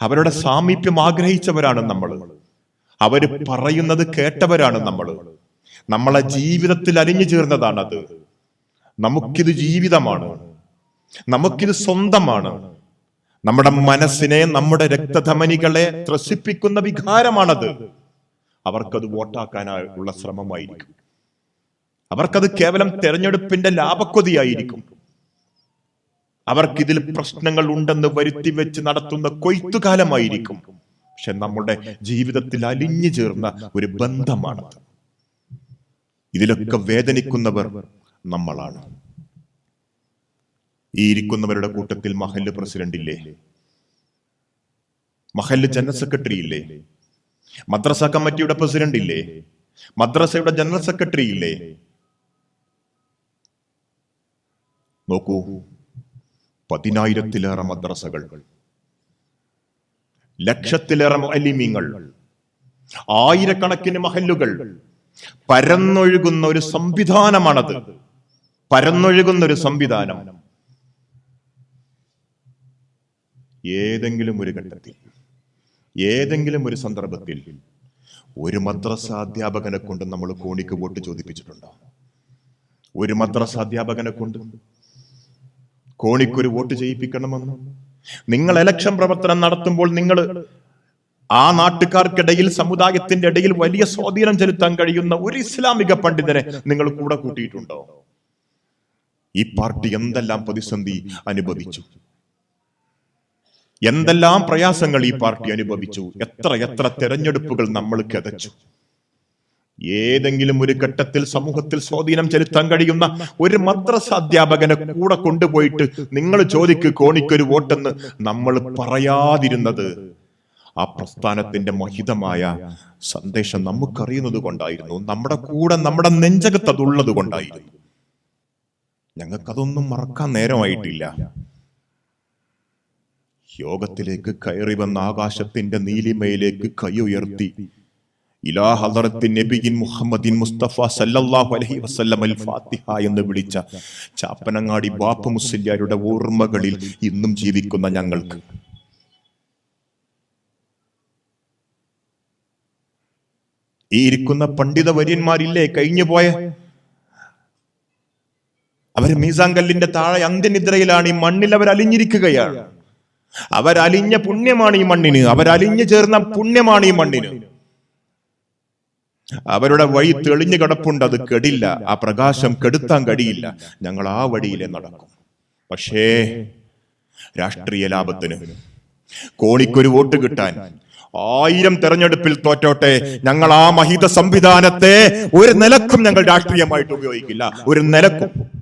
അവരുടെ സാമീപ്യം ആഗ്രഹിച്ചവരാണ് നമ്മൾ അവർ പറയുന്നത് കേട്ടവരാണ് നമ്മൾ നമ്മളെ. ജീവിതത്തിൽ അലിഞ്ഞു ചേർന്നതാണത്. നമുക്കിത് ജീവിതമാണ്. നമുക്കിത് സ്വന്തമാണ്. നമ്മുടെ മനസ്സിനെ നമ്മുടെ രക്തധമനികളെ ത്രസിപ്പിക്കുന്ന വികാരമാണത്. അവർക്കത് വോട്ടാക്കാനുള്ള ശ്രമമായിരിക്കും. അവർക്കത് കേവലം തെരഞ്ഞെടുപ്പിന്റെ ലാഭക്കൊതിയായിരിക്കും. അവർക്കിതിൽ പ്രശ്നങ്ങൾ ഉണ്ടെന്ന് വരുത്തി വെച്ച് നടത്തുന്ന കൊയ്ത്തുകാലമായിരിക്കും. പക്ഷെ നമ്മുടെ ജീവിതത്തിൽ അലിഞ്ഞു ചേർന്ന ഒരു ബന്ധമാണ് ഇതിലൊക്കെ വേദനിക്കുന്നവർ നമ്മളാണ്. ഈ ഇരിക്കുന്നവരുടെ കൂട്ടത്തിൽ മഹല്ല് പ്രസിഡന്റ് ഇല്ലേ മഹല്ല് ജനറൽ സെക്രട്ടറി ഇല്ലേ മദ്രസ കമ്മിറ്റിയുടെ പ്രസിഡന്റ് ഇല്ലേ മദ്രസയുടെ ജനറൽ സെക്രട്ടറി ഇല്ലേ നോക്കൂ പതിനായിരത്തിലേറെ മദ്രസകൾ ലക്ഷത്തിലേറെ അലിമീങ്ങൾ ആയിരക്കണക്കിന് മഹല്ലുകൾ പരന്നൊഴുകുന്ന ഒരു സംവിധാനമാണത്. പരന്നൊഴുകുന്ന ഒരു സംവിധാനം. ഏതെങ്കിലും ഒരു ഘട്ടത്തിൽ ഏതെങ്കിലും ഒരു സന്ദർഭത്തിൽ ഒരു മദ്രസ അധ്യാപകനെ കൊണ്ട് നമ്മൾ കോണിക്ക് വോട്ട് ചോദിപ്പിച്ചിട്ടുണ്ടോ? ഒരു മദ്രസ അധ്യാപകനെ കൊണ്ട് കോണിക്കൊരു വോട്ട് ചെയ്യിപ്പിക്കണമെന്ന് നിങ്ങൾ എലക്ഷൻ പ്രവർത്തനം നടത്തുമ്പോൾ നിങ്ങൾ ആ നാട്ടുകാർക്കിടയിൽ സമുദായത്തിന്റെ ഇടയിൽ വലിയ സ്വാധീനം ചെലുത്താൻ കഴിയുന്ന ഒരു ഇസ്ലാമിക പണ്ഡിതനെ നിങ്ങൾ കൂടെ കൂട്ടിയിട്ടുണ്ടോ? ഈ പാർട്ടി എന്തെല്ലാം പ്രതിസന്ധി അനുഭവിച്ചു? എന്തെല്ലാം പ്രയാസങ്ങൾ ഈ പാർട്ടി അനുഭവിച്ചു? എത്ര എത്ര തെരഞ്ഞെടുപ്പുകൾ നമ്മൾ കതച്ചു? ഏതെങ്കിലും ഒരു ഘട്ടത്തിൽ സമൂഹത്തിൽ സ്വാധീനം ചെലുത്താൻ കഴിയുന്ന ഒരു മദ്രസ അധ്യാപകനെ കൂടെ കൊണ്ടുപോയിട്ട് നിങ്ങൾ ചോദിക്ക് കോണിക്കൊരു വോട്ടെന്ന് നമ്മൾ പറയാതിരുന്നത്. ആ പ്രസ്ഥാനത്തിന്റെ മഹിതമായ സന്ദേശം നമുക്കറിയുന്നത് കൊണ്ടായിരുന്നു. നമ്മുടെ കൂടെ നമ്മുടെ നെഞ്ചകത്ത് അതുള്ളത് കൊണ്ടായിരുന്നു. ഞങ്ങൾക്കതൊന്നും മറക്കാൻ നേരമായിട്ടില്ല. യോഗത്തിലേക്ക് കയറി വന്ന ആകാശത്തിന്റെ നീലിമയിലേക്ക് കൈ ഉയർത്തി നബിയിൻ മുഹമ്മദിൻ മുസ്തഫ സല്ലല്ലാഹു അലൈഹി ഫാത്തിഹ എന്ന് വിളിച്ച ചാപ്പനങ്ങാടി ബാപ്പ മുസ്ലിയാരുടെ ഓർമ്മകളിൽ ഇന്നും ജീവിക്കുന്ന ഞങ്ങൾക്ക്. ഈ ഇരിക്കുന്ന പണ്ഡിത വര്യന്മാരില്ലേ? കഴിഞ്ഞു പോയ? അവർ മീസാങ്കല്ലിന്റെ താഴെ അന്ത്യനിദ്രയിലാണ്. ഈ മണ്ണിൽ അവർ അലിഞ്ഞിരിക്കുകയാണ്. അവരലിഞ്ഞ പുണ്യമാണ് ഈ മണ്ണിന്. അവരലിഞ്ഞു ചേർന്ന പുണ്യമാണ് ഈ മണ്ണിന്. അവരുടെ വഴി തെളിഞ്ഞു കിടപ്പുണ്ട് അത് കെടില്ല. ആ പ്രകാശം കെടുത്താൻ കഴിയില്ല. ഞങ്ങൾ ആ വഴിയിലെ നടക്കും. പക്ഷേ രാഷ്ട്രീയ ലാഭത്തിന് കോണിക്കൊരു വോട്ട് കിട്ടാൻ ആയിരം തെരഞ്ഞെടുപ്പിൽ തോറ്റോട്ടെ ഞങ്ങൾ ആ മഹിത സംവിധാനത്തെ ഒരു നിലക്കും ഞങ്ങൾ രാഷ്ട്രീയമായിട്ട് ഉപയോഗിക്കില്ല. ഒരു നിലക്കും.